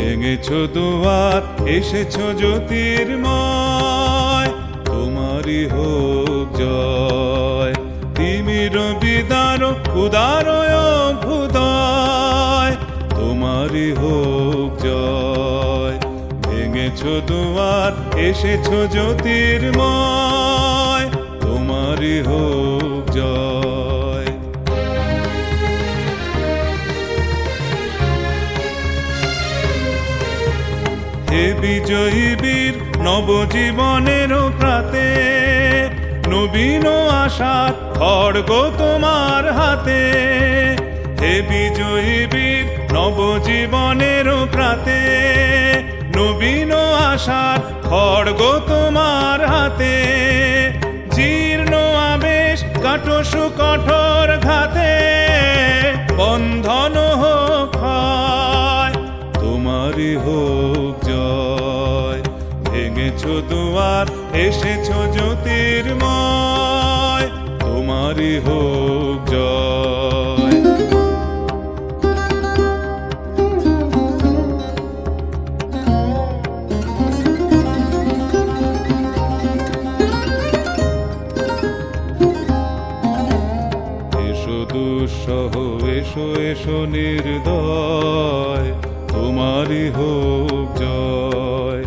ভেঙেছো দুয়ার, এসেছ জ্যোতির্ময়। তোমারই হোক জয়। তিমির বিদার উদারয় ভুদয়। তোমারই হোক জয়। ভেঙেছো দুয়ার, এসেছ জ্যোতির্ময়। তোমারই হোক জয়। হে বিজয়ী বীর, নবজীবনের প্রাতে নবীন আশার খড়গ তোমার হাতে। হে বিজয়ী বীর, নবজীবনের প্রাতে নবীন আশার খড়গ তোমার হাতে। জীর্ণ আবেশ কাটসু কঠোর ঘাতে হোক জয়। ভেঙেছো দুয়ার এসেছ জ্যোতির্ময় তোমারই হোক জয়। এসো দুঃসহ এসো এসো নির্দয়। তোমারই হোক জয়।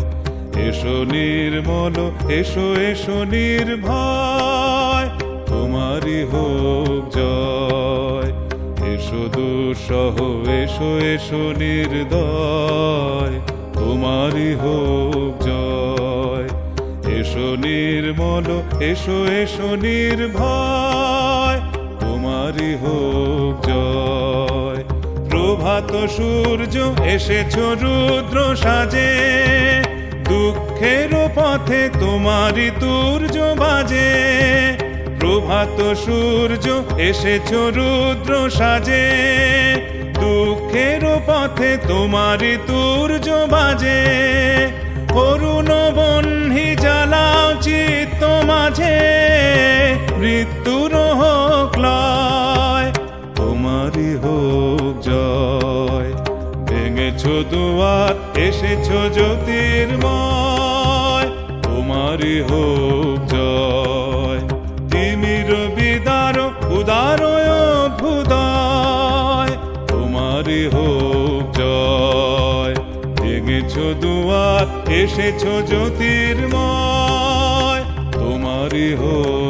এসো নির্মল, এসো এসো নির্ভয়। তোমারই হোক জয়। এসো দুঃসহ, এসো এসো নির্দয়। তোমারই হোক জয়। এসো নির্মল, এসো এসো নির্ভয়। তোমারই হোক জয়। প্রভাত সূর্য, এসেছ রুদ্র সাজে। দুঃখের পথে তোমারই তুর্য বাজে। প্রভাত সূর্য, এসেছ রুদ্র সাজে। দুঃখের পথে তোমারই তুর্য বাজে। করুণ বহ্নি জ্বালাও চিত্ত মাঝে। মৃত্যুর তোমারই হোক জয়। ভেঙেছো দুয়ার, এসেছ জ্যোতির্ময় তোমারই হোক জয়। তিমির বিদার উদারয় ভুদয়। তোমারই হোক জয়। ভেঙেছো দুয়ার, এসেছ জ্যোতির্ময় তোমারই হোক